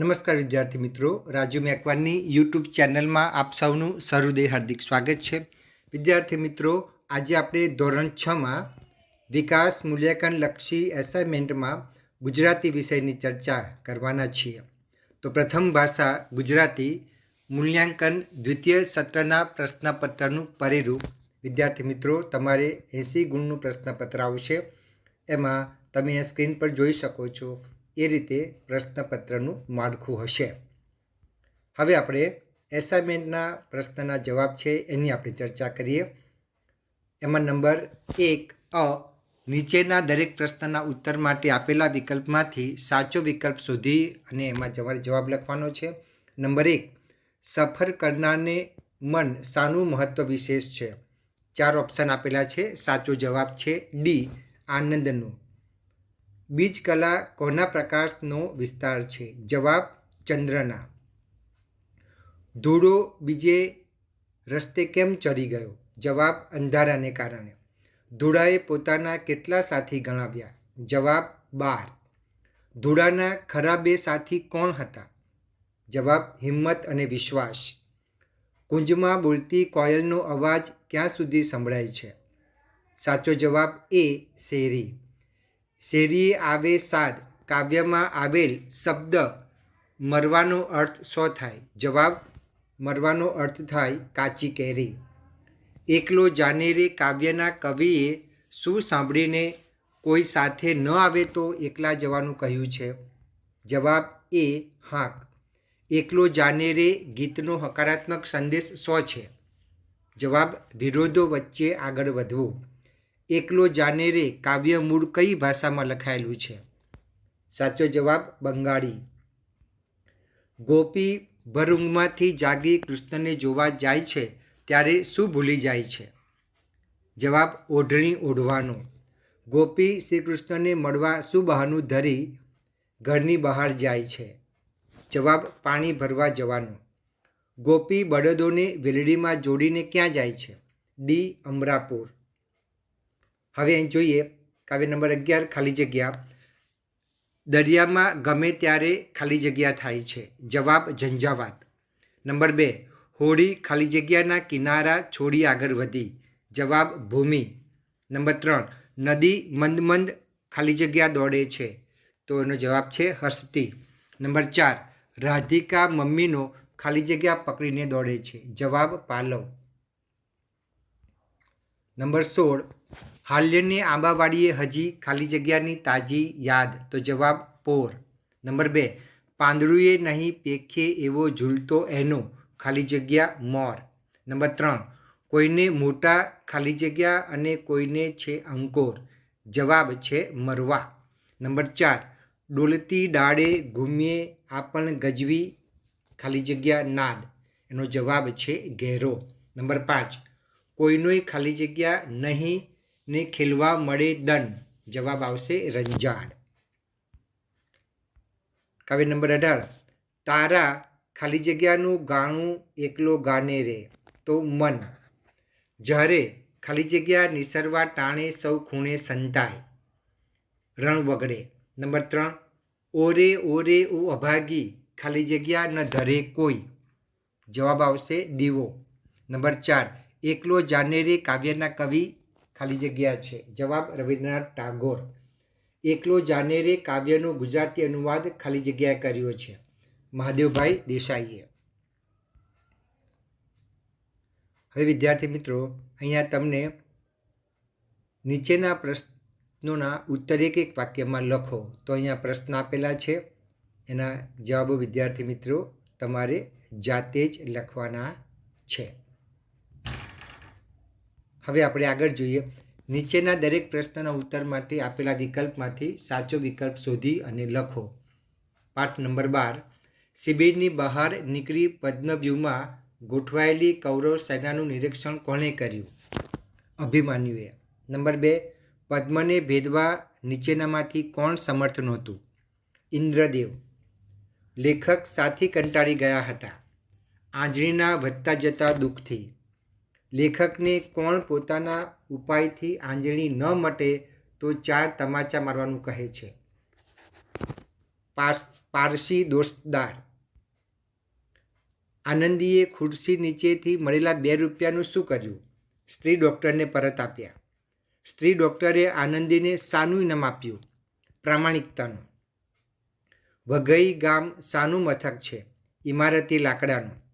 નમસ્કાર વિદ્યાર્થી મિત્રો, રાજુ મેકવાનની યુટ્યુબ ચેનલમાં આપ સૌનું સહૃદય હાર્દિક સ્વાગત છે. વિદ્યાર્થી મિત્રો, આજે આપણે ધોરણ છમાં વિકાસ મૂલ્યાંકન લક્ષી એસાઇનમેન્ટમાં ગુજરાતી વિષયની ચર્ચા કરવાના છીએ. તો પ્રથમ ભાષા ગુજરાતી, મૂલ્યાંકન દ્વિતીય સત્રના પ્રશ્નપત્રનું પરિરૂપ. વિદ્યાર્થી મિત્રો, તમારે એંસી ગુણનું પ્રશ્નપત્ર આવશે. એમાં તમે આ સ્ક્રીન પર જોઈ શકો છો. એ રીતે પ્રશ્નપત્રનું માળખું હશે. હવે આપણે એસાઇનમેન્ટના પ્રશ્નના જવાબ છે એની આપણે ચર્ચા કરીએ. એમાં નંબર એક, અ, નીચેના દરેક પ્રશ્નના ઉત્તર માટે આપેલા વિકલ્પમાંથી સાચો વિકલ્પ શોધી અને એમાં તમારે જવાબ લખવાનો છે. નંબર એક, સફર કરનારને મન શાનું મહત્વ વિશેષ છે. ચાર ઓપ્શન આપેલા છે. સાચો જવાબ છે ડી, આનંદનો. બીજ કલા કોના પ્રકાશનો વિસ્તાર છે? જવાબ, ચંદ્રના. ધૂળો બીજે રસ્તે કેમ ચડી ગયો? જવાબ, અંધારાને કારણે. ધૂળાએ પોતાના કેટલા સાથી ગણાવ્યા? જવાબ, બાર. ધૂળાના ખરા બે સાથી કોણ હતા? જવાબ, હિંમત અને વિશ્વાસ. કુંજમાં બોલતી કોયલનો અવાજ ક્યાં સુધી સંભળાય છે? સાચો જવાબ, એ, શેરી. શેરીએ આવે સાદ, કાવ્યમાં આવેલ શબ્દ મરવાનો અર્થ શો થાય? જવાબ, મરવાનો અર્થ થાય કાચી કેરી. એકલો જાનેરે કાવ્યના કવિએ શું સાંભળીને કોઈ સાથે ન આવે તો એકલા જવાનું કહ્યું છે? જવાબ એ, હાંક. એકલો જાનેરે ગીતનો હકારાત્મક સંદેશ શો છે? જવાબ, વિરોધો વચ્ચે આગળ વધવું. એકલો જાનેરે કાવ્ય મૂળ કઈ ભાષામાં લખાયેલું છે? સાચો જવાબ, બંગાળી. ગોપી ભરૂંગમાંથી જાગી કૃષ્ણને જોવા જાય છે ત્યારે શું ભૂલી જાય છે? જવાબ, ઓઢણી ઓઢવાનો. ગોપી શ્રી કૃષ્ણને મળવા શું બહાનું ધરી ઘરની બહાર જાય છે? જવાબ, પાણી ભરવા જવાનું. ગોપી બળદોને વેલડીમાં જોડીને ક્યાં જાય છે? ડી, અમરાપુર. હવે અહીં જોઈએ કાવ્ય નંબર અગિયાર ખાલી જગ્યા. દરિયામાં ગમે ત્યારે ખાલી જગ્યા થાય છે. જવાબ ઝંઝાવાત. નંબર બે હોળી ખાલી જગ્યાના કિનારા છોડી આગળ વધી. જવાબ ભૂમિ. નંબર ત્રણ, નદી મંદ મંદ ખાલી જગ્યા દોડે છે. તો એનો જવાબ છે હસ્તી નંબર ચાર, રાધિકા મમ્મીનો ખાલી જગ્યા પકડીને દોડે છે. જવાબ પાલવ. નંબર સોળ હાલ્યની આંબાવાડીએ હજી ખાલી જગ્યાની તાજી યાદ. તો જવાબ પોર. નંબર બે. પાંદડુએ નહીં પેખે એવો ઝૂલતો એનો. ખાલી જગ્યા મોર. નંબર ત્રણ. કોઈને મોટા ખાલી જગ્યા અને કોઈને છે અંકોર. જવાબ છે મરવા. નંબર ચાર. ડોલતી ડાળે ઘૂમીએ આપણ ગજવી ખાલી જગ્યા નાદ. એનો જવાબ છે ઘેરો. નંબર પાંચ. કોઈનોય ખાલી જગ્યા નહીં ને ખેલવા મળે દન જવાબ આવશે રંજાડ. કાવ્ય નંબર અઢાર. તારા ખાલી જગ્યાનું ગાણું એકલો ગાને રે, તો મન. જ્યારે ખાલી જગ્યા નિસરવા ટાણે સૌ ખૂણે સંતાય. રણ વગડે. નંબર ત્રણ. ઓરે ઓરે ઓ અભાગી, ખાલી જગ્યા ન ધરે કોઈ. જવાબ આવશે દીવો. નંબર ચાર. એકલો જાનેરે કાવ્યના કવિ ખાલી જગ્યા છે. જવાબ રવિન્દ્રનાથ ટાગોર. એકલો જાનેરે કાવ્યનો ગુજરાતી અનુવાદ ખાલી જગ્યાએ કર્યો છે. મહાદેવભાઈ દેસાઈએ. હવે વિદ્યાર્થી મિત્રો, અહીંયા તમને નીચેના પ્રશ્નોના ઉત્તર એક એક વાક્યમાં લખો. તો અહીંયા પ્રશ્ન આપેલા છે. એના જવાબો વિદ્યાર્થી મિત્રો તમારે જાતે જ લખવાના છે. હવે આપણે આગળ જોઈએ. નીચેના દરેક પ્રશ્નના ઉત્તર માટે આપેલા વિકલ્પમાંથી સાચો વિકલ્પ શોધી અને લખો. પાઠ નંબર બાર. શિબિરની બહાર નીકળી પદ્મવ્યૂહમાં ગોઠવાયેલી કૌરવ સેનાનું નિરીક્ષણ કોણે કર્યું? અભિમાન્યુએ. નંબર બે. પદ્મને ભેદવા નીચેનામાંથી કોણ સમર્થ નહોતું? ઇન્દ્રદેવ. લેખક સાથી કંટાળી ગયા હતા. આંજણીના વધતા જતા દુઃખથી. લેખકને કોણ પોતાના ઉપાયથી આંજણી ન મટે તો ચાર તમાચા મારવાનું કહે છે. પારસી દોસ્તદાર આનંદીએ ખુરશી નીચેથી મળેલા બે રૂપિયાનું શું કર્યું? સ્ત્રી ડૉક્ટરને પરત આપ્યા. સ્ત્રી ડૉક્ટરે આનંદીને સાનું ઇનામ આપ્યું પ્રામાણિકતાનું. વઘઈ ગામ સાનું મથક છે. ઇમારતી લાકડાનું.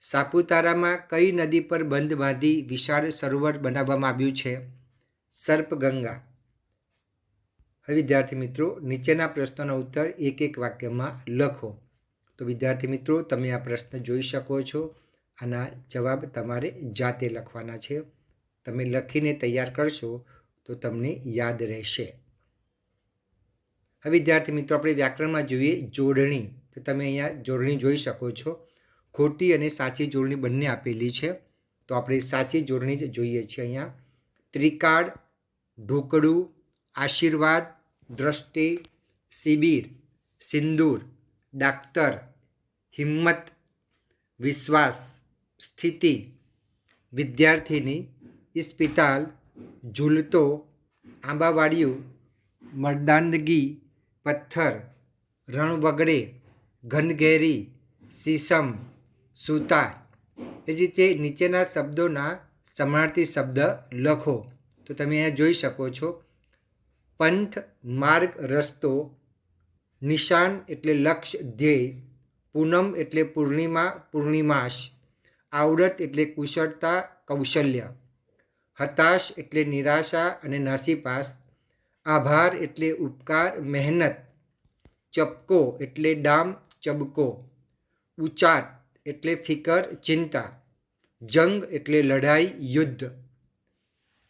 સાપુતારામાં કઈ નદી પર બંધ બાંધી વિશાળ સરોવર બનાવવામાં આવ્યું છે? સર્પગંગા. હવે વિદ્યાર્થી મિત્રો, નીચેના પ્રશ્નોના ઉત્તર એક એક વાક્યમાં લખો. તો વિદ્યાર્થી મિત્રો, તમે આ પ્રશ્ન જોઈ શકો છો. આના જવાબ તમારે જાતે લખવાના છે. તમે લખીને તૈયાર કરશો તો તમને યાદ રહેશે. હવે વિદ્યાર્થી મિત્રો, આપણે વ્યાકરણમાં જોઈએ જોડણી. તો તમે અહીંયા જોડણી જોઈ શકો છો. ખોટી અને સાચી જોડણી બંને આપેલી છે. તો આપણે સાચી જોડણી જ જોઈએ છીએ અહીંયા. ત્રિકાળ, ઢોકળું, આશીર્વાદ, દ્રષ્ટિ, શિબિર, સિંદૂર, ડાક્તર, હિંમત, વિશ્વાસ, સ્થિતિ, વિદ્યાર્થીની ઇસ્પિતાલ ઝૂલતો, આંબાવાડિયું, મર્દાનગી, પથ્થર, રણવગડે, ઘનઘેરી સીસમ સુતાર. એ જ રીતે નીચેના શબ્દોના સમાનાર્થી શબ્દ લખો. તો તમે અહીંયા જોઈ શકો છો. પંથ, માર્ગ, રસ્તો, નિશાન એટલે લક્ષ્ય, ધ્યેય. પૂનમ એટલે પૂર્ણિમા, પૂર્ણિમાશ. આવડત એટલે કુશળતા, કૌશલ્ય. હતાશ એટલે નિરાશા અને નાસીપાસ આભાર એટલે ઉપકાર, મહેનત. ચપકો એટલે ડામ, ચબકો. ઉચાટ એટલે ફિકર, ચિંતા. જંગ એટલે લડાઈ, યુદ્ધ.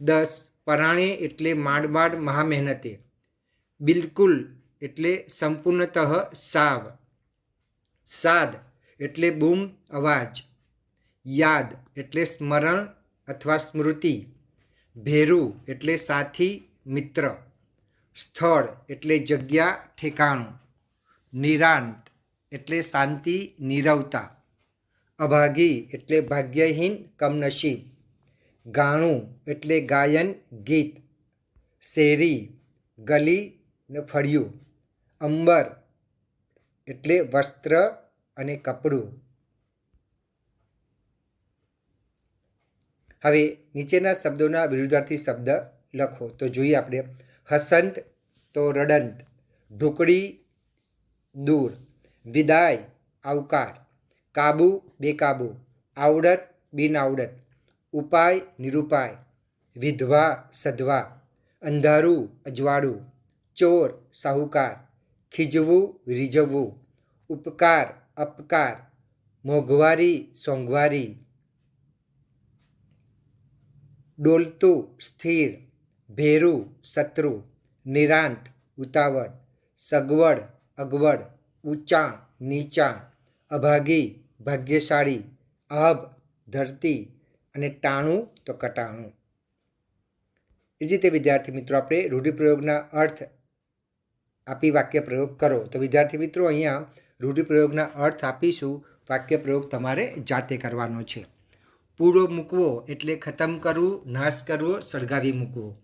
દસ, પરાણે એટલે માંડ માંડ મહામહેનતે. બિલકુલ એટલે સંપૂર્ણતઃ સાવ. સાદ એટલે બૂમ, અવાજ. યાદ એટલે સ્મરણ અથવા સ્મૃતિ. ભેરું એટલે સાથી, મિત્ર. સ્થળ એટલે જગ્યા, ઠેકાણું. નિરાંત એટલે શાંતિ, નીરવતા. અભાગી એટલે ભાગ્યહીન કમનસીબ. ગાણું એટલે ગાયન ગીત. શેરી ગલી ને ફળિયું. અંબર એટલે વસ્ત્ર અને કપડું. હવે નીચેના શબ્દોના વિરુદ્ધાર્થી શબ્દ લખો. તો જોઈએ આપણે. હસંત તો રડંત. ઢુકડી દૂર. વિદાય. આવકાર. કાબુ બેકાબુ આવડત બિનઆવડત ઉપાય નિરુપાય વિધવા સધવા અંધારું અજવાળું ચોર સાહુકાર ખીજવું રીઝવવું ઉપકાર અપકાર મોંઘવારી સોંઘવારી ડોલતું સ્થિર ભેરું શત્રુ નિરાંત ઉતાવળ સગવડ અગવડ ઊંચા નીચા અભાગી ભાગ્યશાળી અભ ધરતી અને ટાણું તો કટાણું. એ રીતે વિદ્યાર્થી મિત્રો આપણે રૂઢિપ્રયોગના અર્થ આપી વાક્ય પ્રયોગ કરો. તો વિદ્યાર્થી મિત્રો અહીંયા રૂઢિપ્રયોગના અર્થ આપીશું, વાક્ય પ્રયોગ તમારે જાતે કરવાનો છે. પૂરો મૂકવો એટલે ખતમ કરવું, નાશ કરવો, સળગાવી મૂકવો.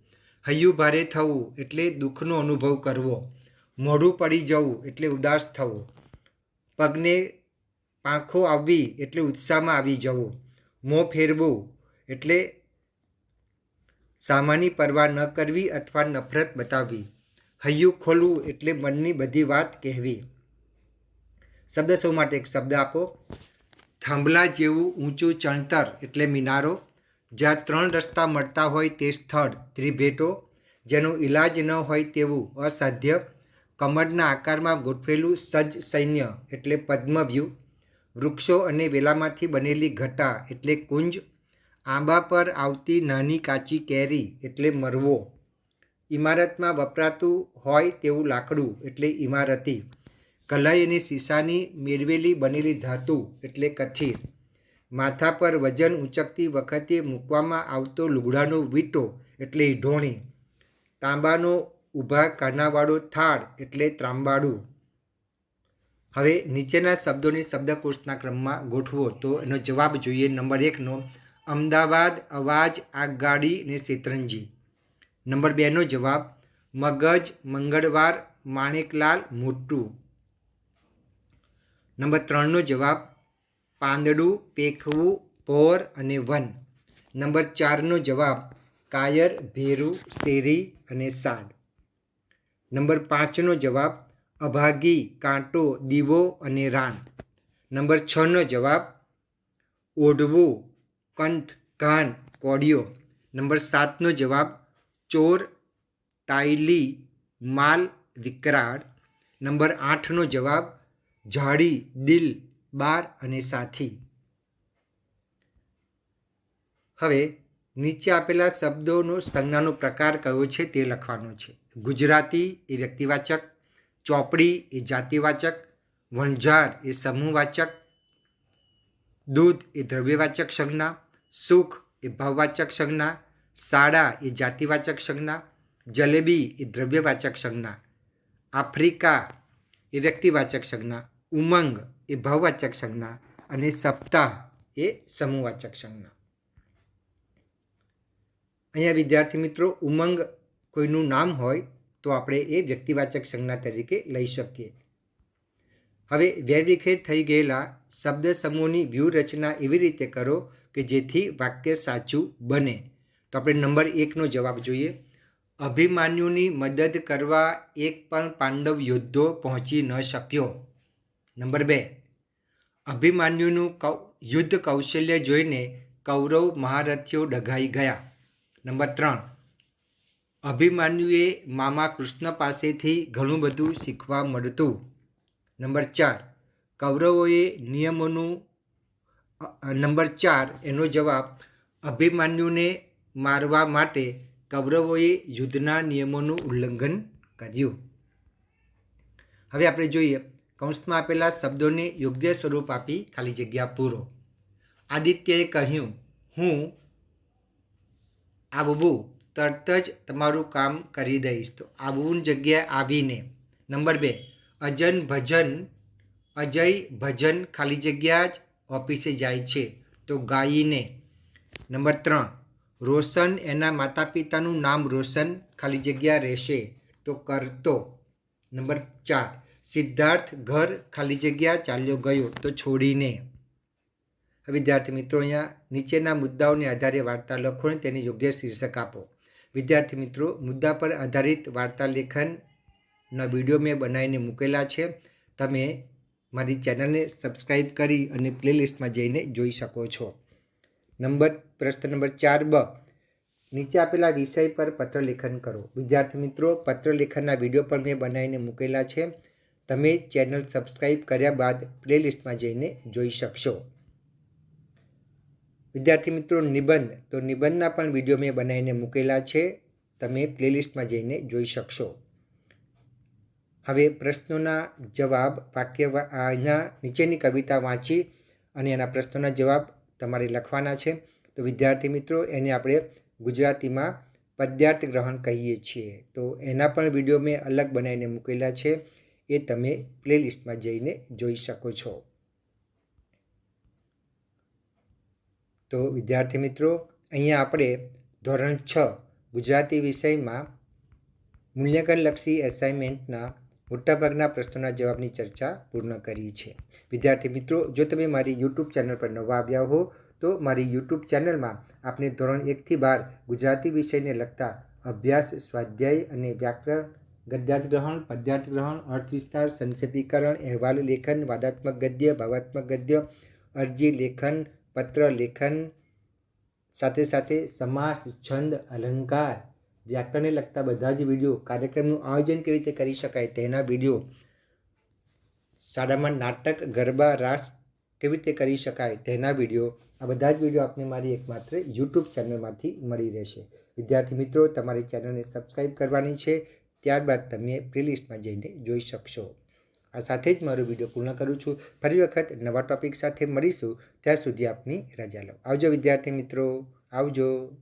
હૈયું ભારે થવું એટલે દુઃખનો અનુભવ કરવો. મોઢું પડી જવું એટલે ઉદાસ થવું. પગને પાંખો આવવી એટલે ઉત્સાહમાં આવી જવું. મોં ફેરવું એટલે સામાની પરવા ન કરવી અથવા નફરત બતાવવી. હૈયું ખોલવું એટલે મનની બધી વાત કહેવી. શબ્દ સૌ માટે એક શબ્દ આપો. થાંભલા જેવું ઊંચું ચણતર એટલે મિનારો. જ્યાં ત્રણ રસ્તા મળતા હોય તે સ્થળ, ત્રિભેટો, જેનો ઈલાજ ન હોય તેવું અસાધ્ય. કમળના આકારમાં ગોઠવેલું સજ્જ સૈન્ય એટલે પદ્મવ્યૂહ વૃક્ષો અને વેલામાંથી બનેલી ઘટા એટલે કુંજ, આંબા પર આવતી નાની કાચી કેરી એટલે મરવો. ઇમારતમાં વપરાતું હોય તેવું લાકડું એટલે ઇમારતી. કલાઈ અને સીસાની મેળવેલી બનેલી ધાતુ એટલે કથિર. માથા પર વજન ઉંચકતી વખતે મૂકવામાં આવતો લુગડાનો વીંટો એટલે ઢોણી. તાંબાનો ઊભા કાનાવાળો થાળ એટલે ત્રાંબાડું. હવે નીચેના શબ્દોની શબ્દકોશના ક્રમમાં ગોઠવો તો એનો જવાબ જોઈએ નંબર એકનો, અમદાવાદ, અવાજ, આગગાડી ને શેતરંજી. નંબર બેનો જવાબ, મગજ, મંગળવાર, માણેકલાલ, મોટું. નંબર ત્રણનો જવાબ, પાંદડું, પેખવું, પોર અને વન. નંબર ચારનો જવાબ, કાયર, ભેરું, શેરી અને સાદ. નંબર પાંચનો જવાબ અભાગી, કાંટો, દીવો અને રાણ નંબર છનો જવાબ, ઓઢવું, કંઠ, ઘાન, કોડિયો. નંબર સાતનો જવાબ, ચોર ટાઈલી માલ, વિકરાળ. નંબર આઠનો જવાબ, ઝાડી, દિલ, બાર અને સાથી. હવે નીચે આપેલા શબ્દોનો સંજ્ઞાનો પ્રકાર કયો છે તે લખવાનો છે. ગુજરાતી એ વ્યક્તિવાચક ચોપડી એ જાતિવાચક, વણઝાર એ સમૂહવાચક, દૂધ એ દ્રવ્યવાચક સંજ્ઞા, સુખ એ ભાવવાચક સંજ્ઞા શાળા એ જાતિવાચક સંજ્ઞા, જલેબી એ દ્રવ્યવાચક સંજ્ઞા, આફ્રિકા એ વ્યક્તિવાચક સંજ્ઞા, ઉમંગ એ ભાવવાચક સંજ્ઞા અને સપ્તાહ એ સમૂહવાચક સંજ્ઞા. અહીંયા વિદ્યાર્થી મિત્રો, ઉમંગ કોઈનું નામ હોય તો આપણે એ વ્યક્તિવાચક સંજ્ઞા તરીકે લઈ શકીએ. હવે વેરવિખેર થઈ ગયેલા શબ્દ સમૂહની વ્યૂહરચના એવી રીતે કરો કે જેથી વાક્ય સાચું બને. તો આપણે નંબર એકનો જવાબ જોઈએ. અભિમાન્યુની મદદ કરવા એક પણ પાંડવ યોદ્ધો પહોંચી ન શક્યો. નંબર બે. અભિમાન્યુનું કૌ, યુદ્ધ કૌશલ્ય જોઈને કૌરવ મહારથીઓ ડઘાઈ ગયા. નંબર ત્રણ. અભિમાન્યુએ મામા કૃષ્ણ પાસેથી ઘણું બધું શીખવા મળતું. નંબર ચાર, કૌરવોએ નિયમોનું નંબર ચાર, એનો જવાબ, અભિમાન્યુને મારવા માટે કૌરવોએ યુદ્ધના નિયમોનું ઉલ્લંઘન કર્યું. હવે આપણે જોઈએ, કૌંસમાં આપેલા શબ્દોને યોગ્ય સ્વરૂપ આપી ખાલી જગ્યા પૂરો. આદિત્યએ કહ્યું, હું આવવું તરત જ તમારું કામ કરી દઈશ. તો આવવું જગ્યાએ આવીને, નંબર બે, અજન ભજન, અજય ભજન ખાલી જગ્યા જ ઓફિસે જાય છે. તો ગાઈને, નંબર ત્રણ, રોશન એના માતા પિતાનું નામ રોશન ખાલી જગ્યા રહેશે. તો કરતો, નંબર ચાર, સિદ્ધાર્થ ઘર ખાલી જગ્યા ચાલ્યો ગયો. તો છોડીને વિદ્યાર્થી મિત્રો અહીંયા નીચેના મુદ્દાઓને આધારે વાર્તા લખો અને તેને યોગ્ય શીર્ષક આપો. વિદ્યાર્થી મિત્રો, મુદ્દા પર આધારિત વાર્તા લેખનના વીડિયો મેં બનાવીને મૂકેલા છે. તમે મારી ચેનલને સબસ્ક્રાઈબ કરી અને પ્લેલિસ્ટમાં જઈને જોઈ શકો છો. નંબર, પ્રશ્ન નંબર ચાર બ. નીચે આપેલા વિષય પર પત્ર લેખન કરો. વિદ્યાર્થી મિત્રો, પત્ર લેખનના વીડિયો પણ મેં બનાવીને મૂકેલા છે. તમે ચેનલ સબસ્ક્રાઈબ કર્યા બાદ પ્લેલિસ્ટમાં જઈને જોઈ શકશો. વિદ્યાર્થી મિત્રો, નિબંધ. તો નિબંધના પણ વીડિયો મેં બનાવીને મૂકેલા છે. તમે પ્લેલિસ્ટમાં જઈને જોઈ શકશો. હવે પ્રશ્નોના જવાબ વાક્ય એના નીચેની કવિતા વાંચી અને એના પ્રશ્નોના જવાબ તમારે લખવાના છે. તો વિદ્યાર્થી મિત્રો, એને આપણે ગુજરાતીમાં પદ્યાર્થ ગ્રહણ કહીએ છીએ. તો એના પણ વીડિયો મેં અલગ બનાવીને મૂકેલા છે. એ તમે પ્લેલિસ્ટમાં જઈને જોઈ શકો છો. તો વિદ્યાર્થી મિત્રો, અહીંયા આપણે ધોરણ છ ગુજરાતી વિષયમાં મૂલ્યાંકનલક્ષી એસાઇનમેન્ટના મોટાભાગના પ્રશ્નોના જવાબની ચર્ચા પૂર્ણ કરી છે. વિદ્યાર્થી મિત્રો, જો તમે મારી યુટ્યુબ ચેનલ પર નવા આવ્યા હો, તો મારી યુટ્યુબ ચેનલમાં આપણે ધોરણ એકથી બાર ગુજરાતી વિષયને લગતા અભ્યાસ, સ્વાધ્યાય અને વ્યાકરણ ગદ્યાર્થગ્રહણ પદ્યાર્થગ્રહણ અર્થવિસ્તાર અર્થ વિસ્તાર, સંક્ષેપીકરણ, અહેવાલ, લેખન, વાદાત્મક ગદ્ય, ભાવાત્મક ગદ્ય, અરજી, લેખન પત્ર, લેખન સાથે સાથે સમાસ, છંદ, અલંકાર, વ્યાકરણને લગતા બધા જ વીડિયો કાર્યક્રમનું આયોજન કેવી રીતે કરી શકાય તેના વીડિયો શાળામાં નાટક, ગરબા, રાસ કેવી રીતે કરી શકાય તેના વીડિયો આ બધા જ વીડિયો આપને મારી એકમાત્ર યુટ્યુબ ચેનલમાંથી મળી રહેશે. વિદ્યાર્થી મિત્રો, તમારી ચેનલને સબસ્ક્રાઈબ કરવાની છે, ત્યારબાદ તમે પ્લેલિસ્ટમાં જઈને જોઈ શકશો. આ સાથે જ મારો વીડિયો પૂર્ણ કરું છું. ફરી વખત નવા ટોપિક સાથે મળીશું. ત્યાં સુધી આપની રજા લો. આવજો વિદ્યાર્થી મિત્રો. આવજો.